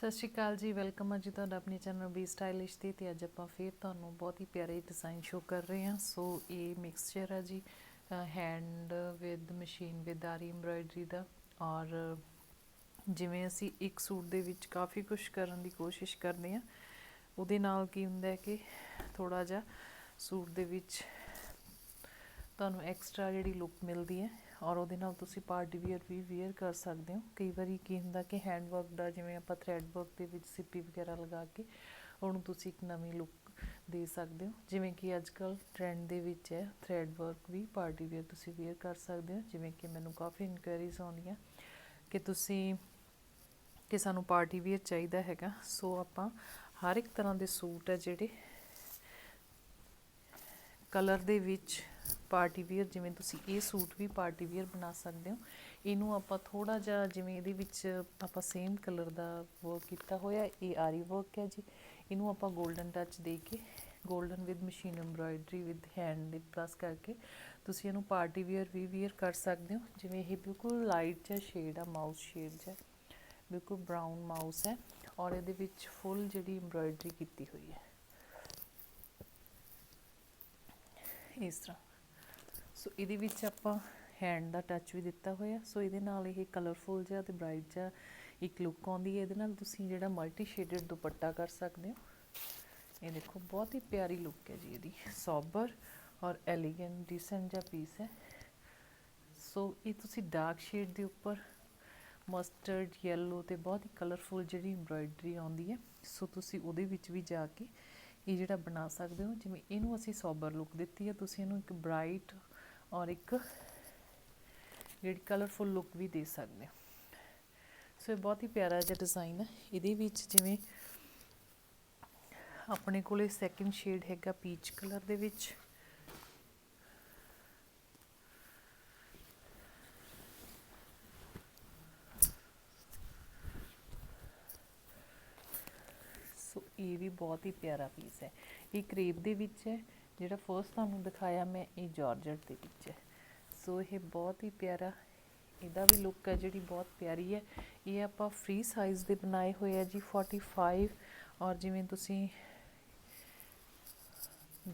ਸਤਿ ਸ਼੍ਰੀ ਅਕਾਲ ਜੀ ਵੈਲਕਮ ਹੈ ਜੀ ਤੁਹਾਡਾ ਆਪਣੇ ਚੈਨਲ ਬੀ ਸਟਾਈਲਿਸ਼ ਤੇ ਤੇ ਅੱਜ ਆਪਾਂ ਫੇਰ ਤੁਹਾਨੂੰ ਬਹੁਤ ਹੀ ਪਿਆਰੇ ਡਿਜ਼ਾਈਨ ਸ਼ੋ ਕਰ ਰਹੇ ਹਾਂ। ਸੋ ਇਹ ਮਿਕਸਚਰ ਹੈ ਜੀ hand with machine with aari embroidery ਦਾ ਔਰ ਜਿਵੇਂ ਅਸੀਂ ਇੱਕ ਸੂਟ ਦੇ ਵਿੱਚ ਕਾਫੀ ਕੁਝ ਕਰਨ ਦੀ ਕੋਸ਼ਿਸ਼ ਕਰਦੇ ਹਾਂ, ਉਹਦੇ ਨਾਲ ਕੀ ਹੁੰਦਾ ਹੈ ਕਿ ਥੋੜਾ ਜਿਹਾ ਸੂਟ ਦੇ ਵਿੱਚ ਤੁਹਾਨੂੰ ਐਕਸਟਰਾ ਜਿਹੜੀ ਲੁੱਕ ਮਿਲਦੀ ਹੈ ਔਰ ਉਹਦੇ ਨਾਲ ਤੁਸੀਂ ਪਾਰਟੀ ਵੀਅਰ ਵੀ ਵੇਅਰ ਕਰ ਸਕਦੇ ਹੋ। ਕਈ ਵਾਰੀ ਕੀ ਹੁੰਦਾ ਕਿ ਹੈਂਡ ਵਰਕ ਦਾ ਜਿਵੇਂ ਆਪਾਂ ਥ੍ਰੈਡ ਵਰਕ ਦੇ ਵਿੱਚ ਸਿੱਪੀ ਵਗੈਰਾ ਲਗਾ ਕੇ ਉਹਨੂੰ ਤੁਸੀਂ ਇੱਕ ਨਵੀਂ ਲੁੱਕ ਦੇ ਸਕਦੇ ਹੋ। ਜਿਵੇਂ ਕਿ ਅੱਜ ਕੱਲ ਟ੍ਰੈਂਡ ਦੇ ਵਿੱਚ ਹੈ ਥ੍ਰੈਡ ਵਰਕ ਵੀ ਪਾਰਟੀ ਵੀਅਰ ਤੁਸੀਂ ਵੇਅਰ ਕਰ ਸਕਦੇ ਹੋ। ਜਿਵੇਂ ਕਿ ਮੈਨੂੰ ਕਾਫੀ ਇਨਕੁਆਇਰੀਜ਼ ਆਉਂਦੀਆਂ ਕਿ ਤੁਸੀਂ, ਕਿ ਸਾਨੂੰ ਪਾਰਟੀ ਵੀਅਰ ਚਾਹੀਦਾ ਹੈਗਾ। ਸੋ ਆਪਾਂ ਹਰ ਇੱਕ ਤਰ੍ਹਾਂ ਦੇ ਸੂਟ ਹੈ ਜਿਹੜੇ ਕਲਰ ਦੇ ਵਿੱਚ ਪਾਰਟੀ ਵੀਅਰ, ਜਿਵੇਂ ਤੁਸੀਂ ਇਹ ਸੂਟ ਵੀ ਪਾਰਟੀ ਵੀਅਰ ਬਣਾ ਸਕਦੇ ਹੋ। ਇਹਨੂੰ ਆਪਾਂ ਥੋੜਾ ਜਿਹਾ ਜਿਵੇਂ ਇਹਦੇ ਵਿੱਚ ਆਪਾਂ ਸੇਮ ਕਲਰ ਦਾ ਵਰਕ ਕੀਤਾ ਹੋਇਆ, ਇਹ ਆਰੀ ਵਰਕ ਹੈ ਜੀ। ਇਹਨੂੰ ਆਪਾਂ 골ਡਨ ਟੱਚ ਦੇ ਕੇ golden with machine embroidery with hand ਦੇ ਪਲੱਸ ਕਰਕੇ ਤੁਸੀਂ ਇਹਨੂੰ ਪਾਰਟੀ ਵੀਅਰ ਵੀ ਵੀਅਰ ਕਰ ਸਕਦੇ ਹੋ। ਜਿਵੇਂ ਇਹ ਬਿਲਕੁਲ ਲਾਈਟ ਜਿਹਾ ਸ਼ੇਡ ਆ ਮਾਊਸ ਸ਼ੇਡ ਜਿਹਾ, ਬਿਲਕੁਲ ਬ੍ਰਾਊਨ ਮਾਊਸ ਹੈ। ਔਰ ਇਹਦੇ ਵਿੱਚ ਫੁੱਲ ਜਿਹੜੀ ਐਮਬ੍ਰਾਇਡਰੀ ਕੀਤੀ ਹੋਈ ਹੈ। ਇਸ ਤਰ੍ਹਾਂ। ਸੋ ਇਹਦੇ ਵਿੱਚ ਆਪਾਂ ਹੈਂਡ ਦਾ ਟੱਚ ਵੀ ਦਿੱਤਾ ਹੋਇਆ। ਸੋ ਇਹਦੇ ਨਾਲ ਇਹ ਕਲਰਫੁਲ ਜਿਹਾ ਤੇ ਬ੍ਰਾਈਟ ਜਿਹਾ ਇੱਕ ਲੁੱਕ ਆਉਂਦੀ ਹੈ। ਇਹਦੇ ਨਾਲ ਤੁਸੀਂ ਜਿਹੜਾ ਮਲਟੀ ਸ਼ੇਡਡ ਦੁਪੱਟਾ ਕਰ ਸਕਦੇ ਹੋ। ਇਹ ਦੇਖੋ, ਬਹੁਤ ਹੀ ਪਿਆਰੀ ਲੁੱਕ ਹੈ ਜੀ ਇਹਦੀ। ਸੋਬਰ ਔਰ ਐਲੀਗੈਂਟ ਡੀਸੈਂਟ ਜਿਹਾ ਪੀਸ ਹੈ। ਸੋ ਇਹ ਤੁਸੀਂ ਡਾਰਕ ਸ਼ੇਡ ਦੇ ਉੱਪਰ ਮਸਟਰਡ ਯੈਲੋ ਤੇ ਬਹੁਤ ਹੀ ਕਲਰਫੁਲ ਜਿਹੜੀ ਐਮਬ੍ਰਾਇਡਰੀ ਆਉਂਦੀ ਹੈ। ਸੋ ਤੁਸੀਂ ਉਹਦੇ ਵਿੱਚ ਵੀ ਜਾ ਕੇ ਇਹ ਜਿਹੜਾ ਬਣਾ ਸਕਦੇ ਹੋ, ਜਿਵੇਂ ਇਹਨੂੰ ਅਸੀਂ ਸੋਬਰ ਲੁੱਕ ਦਿੱਤੀ ਹੈ, ਤੁਸੀਂ ਇਹਨੂੰ ਇੱਕ ਬ੍ਰਾਈਟ ਔਰ ਇੱਕ ਜਿਹੜੀ ਕਲਰਫੁਲ ਲੁੱਕ ਵੀ ਦੇ ਸਕਦੇ ਹੋ। ਸੋ ਇਹ ਬਹੁਤ ਹੀ ਪਿਆਰਾ ਜਿਹਾ ਡਿਜ਼ਾਈਨ ਹੈ। ਇਹਦੇ ਵਿੱਚ ਜਿਵੇਂ ਆਪਣੇ ਕੋਲੇ ਸੈਕਿੰਡ ਸ਼ੇਡ ਹੈਗਾ ਪੀਚ ਕਲਰ ਦੇ ਵਿੱਚ ਸੋ ਇਹ ਵੀ ਬਹੁਤ ਹੀ ਪਿਆਰਾ ਪੀਸ ਹੈ। ਇਹ ਕ੍ਰੇਪ ਦੇ ਵਿੱਚ ਹੈ, ਜਿਹੜਾ ਫਰਸਟ ਤੁਹਾਨੂੰ ਦਿਖਾਇਆ ਮੈਂ, ਇਹ ਜਾਰਜਟ ਦੇ ਵਿੱਚ ਹੈ। ਸੋ ਇਹ ਬਹੁਤ ਹੀ ਪਿਆਰਾ, ਇਹਦਾ ਵੀ ਲੁੱਕ ਹੈ ਜਿਹੜੀ ਬਹੁਤ ਪਿਆਰੀ ਹੈ। ਇਹ ਆਪਾਂ ਫ੍ਰੀ ਸਾਈਜ਼ ਦੇ ਬਣਾਏ ਹੋਏ ਆ ਜੀ 45 ਔਰ ਜਿਵੇਂ ਤੁਸੀਂ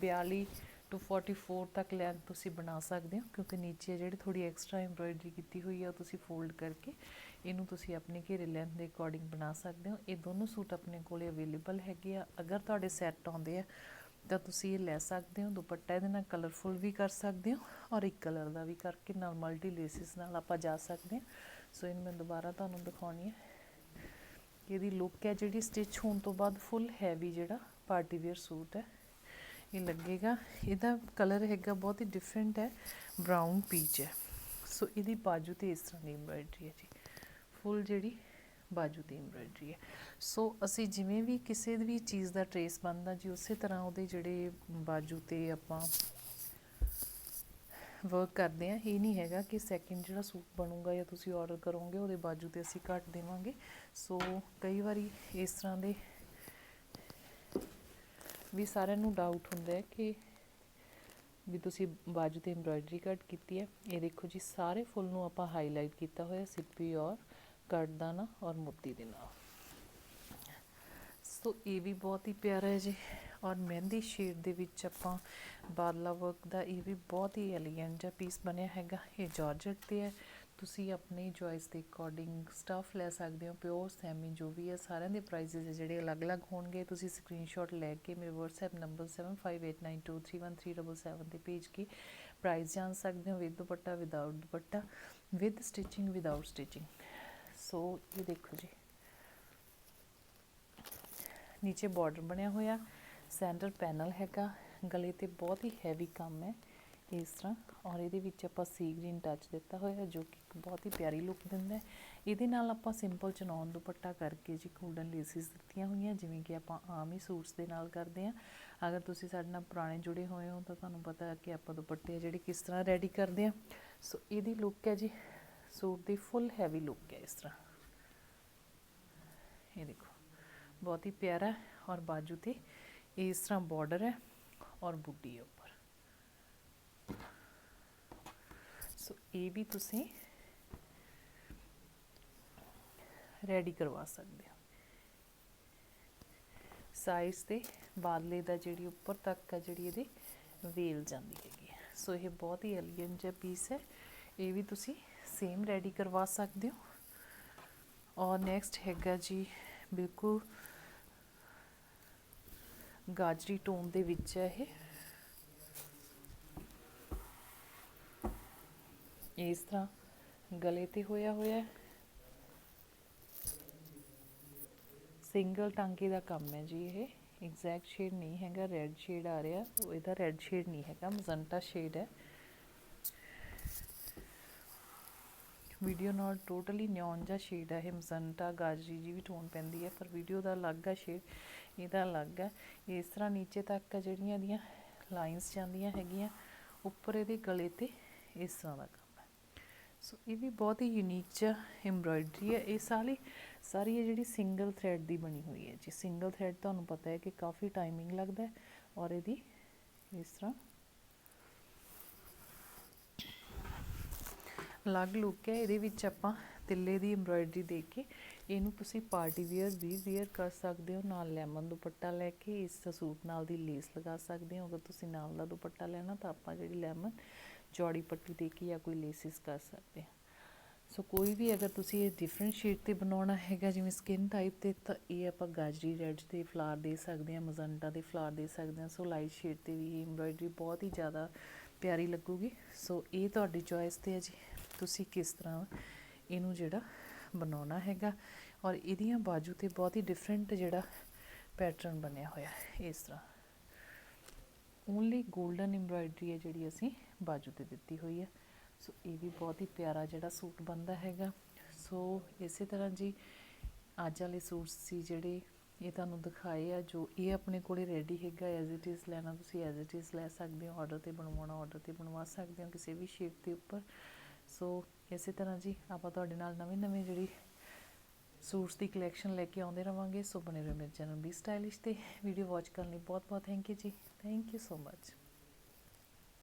42 ਟੂ 44 ਤੱਕ ਲੈਂਥ ਤੁਸੀਂ ਬਣਾ ਸਕਦੇ ਹੋ, ਕਿਉਂਕਿ ਨੀਚੇ ਜਿਹੜੀ ਥੋੜੀ ਐਕਸਟਰਾ ਐਮਬ੍ਰਾਇਡਰੀ ਕੀਤੀ ਹੋਈ ਹੈ ਉਹ ਤੁਸੀਂ ਫੋਲਡ ਕਰਕੇ ਇਹਨੂੰ ਤੁਸੀਂ ਆਪਣੇ ਘੇਰੇ ਲੈਂਥ ਦੇ ਅਕੋਰਡਿੰਗ ਬਣਾ ਸਕਦੇ ਹੋ। ਇਹ ਦੋਨੋਂ ਸੂਟ ਆਪਣੇ ਕੋਲੇ ਅਵੇਲੇਬਲ ਹੈਗੇ ਆ। ਅਗਰ ਤੁਹਾਡੇ ਸੈੱਟ ਆਉਂਦੇ ਆ, ਤਾਂ ਤੁਸੀਂ ਇਹ ਲੈ ਸਕਦੇ ਹੋ। ਦੁਪੱਟਾ ਇਹਦੇ ਨਾਲ ਕਲਰਫੁਲ ਵੀ ਕਰ ਸਕਦੇ ਹੋ ਔਰ ਇੱਕ ਕਲਰ ਦਾ ਵੀ ਕਰਕੇ ਨਾਲ ਮਲਟੀ ਲੇਸਿਸ ਨਾਲ ਆਪਾਂ ਜਾ ਸਕਦੇ ਹਾਂ। ਸੋ ਇਹਨੂੰ ਮੈਂ ਦੁਬਾਰਾ ਤੁਹਾਨੂੰ ਦਿਖਾਉਣੀ ਹੈ ਇਹਦੀ ਲੁੱਕ ਹੈ ਜਿਹੜੀ ਸਟਿਚ ਹੋਣ ਤੋਂ ਬਾਅਦ ਫੁੱਲ ਹੈਵੀ ਜਿਹੜਾ ਪਾਰਟੀ ਵੇਅਰ ਸੂਟ ਹੈ। ਇਹ ਲੱਗੇਗਾ। ਇਹਦਾ ਕਲਰ ਹੈਗਾ ਬਹੁਤ ਹੀ ਡਿਫਰੈਂਟ ਹੈ। ਬ੍ਰਾਊਨ ਪੀਚ ਹੈ। ਸੋ ਇਹਦੀ ਬਾਜੂ ਤੇ ਇਸ ਤਰ੍ਹਾਂ ਦੀ ਐਮਬ੍ਰਾਇਡਰੀ ਹੈ ਜੀ। ਫੁੱਲ ਜਿਹੜੀ ਬਾਜੂ ਦੀ ਐਮਬ੍ਰਾਇਡਰੀ ਹੈ। ਸੋ ਅਸੀਂ ਜਿਵੇਂ ਵੀ ਕਿਸੇ ਵੀ ਚੀਜ਼ ਦਾ ਟਰੇਸ ਬਣਦਾ, ਜੀ ਉਸੇ ਤਰ੍ਹਾਂ ਉਹਦੇ ਜਿਹੜੇ ਬਾਜੂ ਤੇ ਆਪਾਂ ਵਰਕ ਕਰਦੇ ਆ ਇਹ ਨਹੀਂ ਹੈਗਾ ਕਿ ਸੈਕਿੰਡ ਜਿਹੜਾ ਸੂਟ ਬਣੂਗਾ ਜਾਂ ਤੁਸੀਂ ਆਰਡਰ ਕਰੋਗੇ, ਉਹਦੇ ਬਾਜੂ ਤੇ ਅਸੀਂ ਕੱਟ ਦੇਵਾਂਗੇ। ਸੋ ਕਈ ਵਾਰੀ ਇਸ ਤਰ੍ਹਾਂ ਦੇ ਵੀ ਸਾਰਿਆਂ ਨੂੰ ਡਾਊਟ ਹੁੰਦਾ ਹੈ ਕਿ ਵੀ ਤੁਸੀਂ ਬਾਜੂ ਤੇ ਐਮਬ੍ਰਾਇਡਰੀ ਕੱਟ ਕੀਤੀ ਹੈ। ਇਹ ਦੇਖੋ ਜੀ, ਸਾਰੇ ਫੁੱਲ ਨੂੰ ਆਪਾਂ ਹਾਈਲਾਈਟ ਕੀਤਾ ਹੋਇਆ, ਸਿੱਪੀ ਔਰ ਕਟਦਾਨਾ ਔਰ ਮੋਤੀ ਦੇ ਨਾਲ। ਸੋ ਇਹ ਵੀ ਬਹੁਤ ਹੀ ਪਿਆਰਾ ਹੈ ਜੀ। ਔਰ ਮਹਿੰਦੀ ਸ਼ੇਡ ਦੇ ਵਿੱਚ ਆਪਾਂ ਬਾਦਲਾ ਵਰਕ ਦਾ ਇਹ ਵੀ ਬਹੁਤ ਹੀ ਐਲੀਗੈਂਟ ਜਿਹਾ ਪੀਸ ਬਣਿਆ ਹੈਗਾ। ਇਹ ਜਾਰਜਟ ਤੇ ਹੈ। ਤੁਸੀਂ ਆਪਣੀ ਚੋਇਸ ਦੇ ਅਕੋਰਡਿੰਗ ਸਟਫ ਲੈ ਸਕਦੇ ਹੋ। ਪਿਓਰ ਸੈਮੀ ਜੋ ਵੀ ਹੈ, ਸਾਰਿਆਂ ਦੇ ਪ੍ਰਾਈਸਿਸ ਜਿਹੜੇ ਅਲੱਗ-ਅਲੱਗ ਹੋਣਗੇ। ਤੁਸੀਂ ਸਕਰੀਨਸ਼ਾਟ ਲੈ ਕੇ ਮੇਰੇ WhatsApp ਨੰਬਰ 7589231377 ਤੇ ਭੇਜ ਕੇ ਪ੍ਰਾਈਸ ਜਾਣ ਸਕਦੇ ਹੋ। With dupatta without dupatta with stitching without stitching so ਇਹ ਦੇਖੋ ਜੀ। ਨੀਚੇ ਬਾਰਡਰ ਬਣਿਆ ਹੋਇਆ ਸੈਂਟਰ ਪੈਨਲ ਹੈਗਾ, ਗਲੇ ਤੇ ਬਹੁਤ ਹੀ ਹੈਵੀ ਕੰਮ ਹੈ ਇਸ ਤਰ੍ਹਾਂ। ਔਰ ਇਹਦੇ ਵਿੱਚ ਆਪਾਂ ਸੀ ਗ੍ਰੀਨ ਟੱਚ ਦਿੱਤਾ ਹੋਇਆ, ਜੋ ਕਿ ਬਹੁਤ ਹੀ ਪਿਆਰੀ ਲੁੱਕ ਦਿੰਦਾ ਇਹਦੇ ਨਾਲ ਆਪਾਂ ਸਿੰਪਲ ਚਨੌਨ ਦੁਪੱਟਾ ਕਰਕੇ ਜੀ ਗੋਲਡਨ ਲੇਸਿਸ ਦਿੱਤੀਆਂ ਹੋਈਆਂ, ਜਿਵੇਂ ਕਿ ਆਪਾਂ ਆਮ ਹੀ ਸੂਟਸ ਦੇ ਨਾਲ ਕਰਦੇ ਹਾਂ। ਅਗਰ ਤੁਸੀਂ ਸਾਡੇ ਨਾਲ ਪੁਰਾਣੇ ਜੁੜੇ ਹੋਏ ਹੋ, ਤਾਂ ਤੁਹਾਨੂੰ ਪਤਾ ਹੈ ਕਿ ਆਪਾਂ ਦੁਪੱਟੇ ਜਿਹੜੇ ਕਿਸ ਤਰ੍ਹਾਂ ਰੈਡੀ ਕਰਦੇ ਹਾਂ। ਸੋ ਇਹਦੀ ਲੁੱਕ ਹੈ ਜੀ ਸੂਟ ਦੀ ਫੁੱਲ ਹੈਵੀ ਲੁੱਕ ਹੈ ਇਸ ਤਰ੍ਹਾਂ। ਇਹ ਦੇਖੋ, ਬਹੁਤ ਹੀ ਪਿਆਰਾ ਔਰ ਬਾਜੂ ਤੇ ਇਸ ਤਰ੍ਹਾਂ ਬਾਰਡਰ ਹੈ ਔਰ ਬੁੱਟੀ ਹੈ ਉੱਪਰ। ਸੋ ਇਹ ਵੀ ਤੁਸੀਂ ਰੈਡੀ ਕਰਵਾ ਸਕਦੇ ਹੋ। ਸਾਈਜ਼ ਤੇ ਬਾਦਲੇ ਦਾ ਜਿਹੜੀ ਉੱਪਰ ਤੱਕ ਆ ਜਿਹੜੀ ਇਹਦੀ ਵੇਲ ਜਾਂਦੀ ਹੈਗੀ ਹੈ। ਸੋ ਇਹ ਬਹੁਤ ਹੀ ਐਲੀਗੈਂਟ ਜਿਹਾ ਪੀਸ ਹੈ। ਇਹ ਵੀ ਤੁਸੀਂ ਸੇਮ ਰੈਡੀ ਕਰਵਾ ਸਕਦੇ ਹੋ। ਔਰ ਨੈਕਸਟ ਹੈਗਾ ਜੀ ਬਿਲਕੁਲ ਗਾਜਰੀ ਟੋਨ ਦੇ ਵਿੱਚ ਹੈ ਇਹ। ਇਸ ਤਰ੍ਹਾਂ ਗਲੇ ਤੇ ਹੋਇਆ ਹੋਇਆ ਸਿੰਗਲ ਟਾਂਕੇ ਦਾ ਕੰਮ ਹੈ ਜੀ ਇਹ। ਐਗਜ਼ੈਕਟ ਸ਼ੇਡ ਨਹੀਂ ਹੈਗਾ ਰੈੱਡ ਸ਼ੇਡ ਆ ਰਿਹਾ। ਉਹ ਇਹਦਾ ਰੈੱਡ ਸ਼ੇਡ ਨਹੀਂ ਹੈਗਾ, ਮਜ਼ੰਟਾ ਸ਼ੇਡ ਹੈ। ਵੀਡੀਓ ਨਾਲ ਟੋਟਲੀ ਨਿਓਨ ਜਿਹਾ ਸ਼ੇਡ ਹੈ, ਇਹ ਮਜ਼ੰਟਾ ਗਾਜਰੀ ਜੀ ਵੀ ਟੋਨ ਪੈਂਦੀ ਹੈ, ਪਰ ਵੀਡੀਓ ਦਾ ਅਲੱਗ ਹੈ ਸ਼ੇਡ, ਇਹਦਾ ਅਲੱਗ ਹੈ ਇਸ ਤਰ੍ਹਾਂ ਨੀਚੇ ਤੱਕ ਜਿਹੜੀਆਂ ਦੀਆਂ ਲਾਈਨਸ ਜਾਂਦੀਆਂ ਹੈਗੀਆਂ, ਉੱਪਰ ਇਹਦੇ ਗਲੇ ਤੇ ਇਸ ਤਰ੍ਹਾਂ ਦਾ ਕੰਮ ਹੈ। ਸੋ ਇਹ ਵੀ ਬਹੁਤ ਹੀ ਯੂਨੀਕ ਜਿਹਾ ਐਮਬ੍ਰਾਇਡਰੀ ਹੈ। ਇਹ ਸਾਰੀ ਸਾਰੀ ਇਹ ਜਿਹੜੀ ਸਿੰਗਲ ਥ੍ਰੈਡ ਦੀ ਬਣੀ ਹੋਈ ਹੈ ਜੀ। ਸਿੰਗਲ ਥ੍ਰੈਡ ਤੁਹਾਨੂੰ ਪਤਾ ਹੈ ਕਿ ਕਾਫੀ ਟਾਈਮਿੰਗ ਲੱਗਦਾ ਹੈ ਔਰ ਇਹਦੀ ਇਸ ਤਰ੍ਹਾਂ ਅਲੱਗ ਲੁੱਕ ਹੈ, ਇਹਦੇ ਵਿੱਚ ਆਪਾਂ ਤਿੱਲੇ ਦੀ ਐਮਬ੍ਰਾਇਡਰੀ ਦੇ ਕੇ ਇਹਨੂੰ ਤੁਸੀਂ ਪਾਰਟੀ ਵੇਅਰ ਵੀ ਵੇਅਰ ਕਰ ਸਕਦੇ ਹੋ, ਨਾਲ ਲੈਮਨ ਦੁਪੱਟਾ ਲੈ ਕੇ ਇਸ ਸੂਟ ਨਾਲ ਦੀ ਲੇਸ ਲਗਾ ਸਕਦੇ ਹੋ, ਅਗਰ ਤੁਸੀਂ ਨਾਲ ਦਾ ਦੁਪੱਟਾ ਲੈਣਾ ਤਾਂ ਆਪਾਂ ਜਿਹੜੀ ਲੈਮਨ ਚੌੜੀ ਪੱਟੀ ਦੇ ਕੇ ਜਾਂ ਕੋਈ ਲੇਸਿਸ ਕਰ ਸਕਦੇ ਹਾਂ। ਸੋ ਕੋਈ ਵੀ ਅਗਰ ਤੁਸੀਂ ਇਹ ਡਿਫਰੈਂਟ ਸ਼ੇਡ ਤੇ ਬਣਾਉਣਾ ਹੈਗਾ, ਜਿਵੇਂ ਸਕਿਨ ਟਾਈਪ ਤੇ, ਤਾਂ ਇਹ ਆਪਾਂ ਗਾਜਰੀ ਰੈੱਡ ਤੇ ਫਲਾਰ ਦੇ ਸਕਦੇ ਹਾਂ, ਮਜ਼ੰਟਾ ਦੇ ਫਲਾਰ ਦੇ ਸਕਦੇ ਹਾਂ। ਸੋ ਲਾਈਟ ਸ਼ੇਡ ਤੇ ਵੀ ਇਹ ਐਮਬ੍ਰਾਇਡਰੀ ਬਹੁਤ ਹੀ ਜ਼ਿਆਦਾ ਪਿਆਰੀ ਲੱਗੂਗੀ। ਸੋ ਇਹ ਤੁਹਾਡੀ ਚੋਇਸ ਤੇ ਹੈ ਜੀ। ਤੁਸੀਂ ਕਿਸ ਤਰ੍ਹਾਂ ਇਹਨੂੰ ਜਿਹੜਾ ਬਣਾਉਣਾ ਹੈਗਾ ਔਰ ਇਹਦੀਆਂ ਬਾਜੂ ਤੇ ਬਹੁਤ ਹੀ ਡਿਫਰੈਂਟ ਜਿਹੜਾ ਪੈਟਰਨ ਬਣਿਆ ਹੋਇਆ ਹੈ ਇਸ ਤਰ੍ਹਾਂ। ਓਨਲੀ 골ਡਨ ਐਮਬ੍ਰਾਇਡਰੀ ਹੈ ਜਿਹੜੀ ਅਸੀਂ ਬਾਜੂ ਤੇ ਦਿੱਤੀ ਹੋਈ ਹੈ। ਸੋ ਇਹ ਵੀ ਬਹੁਤ ਹੀ ਪਿਆਰਾ ਜਿਹੜਾ ਸੂਟ ਬਣਦਾ ਹੈਗਾ। ਸੋ ਇਸੇ ਤਰ੍ਹਾਂ ਜੀ ਅੱਜ ਵਾਲੇ ਸੂਟ ਸੀ ਜਿਹੜੇ ਇਹ ਤੁਹਾਨੂੰ ਦਿਖਾਏ ਆ, ਜੋ ਇਹ ਆਪਣੇ ਕੋਲੇ ਰੈਡੀ ਹੈਗਾ। ਐਜ਼ ਇਟ ਇਜ਼ ਲੈਣਾ ਤੁਸੀਂ ਐਜ਼ ਇਟ ਇਜ਼ ਲੈ ਸਕਦੇ ਹੋ। ਆਰਡਰ ਤੇ ਬਣਵਾਉਣਾ ਆਰਡਰ ਤੇ ਬਣਵਾ ਸਕਦੇ ਹੋ। ਕਿਸੇ ਵੀ ਸ਼ੇਪ ਦੇ ਉੱਪਰ। ਸੋ ਇਸੇ ਤਰ੍ਹਾਂ ਜੀ ਆਪਾਂ ਤੁਹਾਡੇ ਨਾਲ ਨਵੇਂ ਨਵੇਂ ਜਿਹੜੀ ਸੂਟਸ ਦੀ ਕਲੈਕਸ਼ਨ ਲੈ ਕੇ ਆਉਂਦੇ ਰਵਾਂਗੇ। ਸੋ ਬਣੇ ਰਹੋ ਮੇਰੇ ਚੈਨਲ ਵੀ ਸਟਾਈਲਿਸ਼ ਤੇ। ਵੀਡੀਓ ਵਾਚ ਕਰਨ ਲਈ ਬਹੁਤ ਬਹੁਤ ਥੈਂਕ ਯੂ ਜੀ। Thank you so much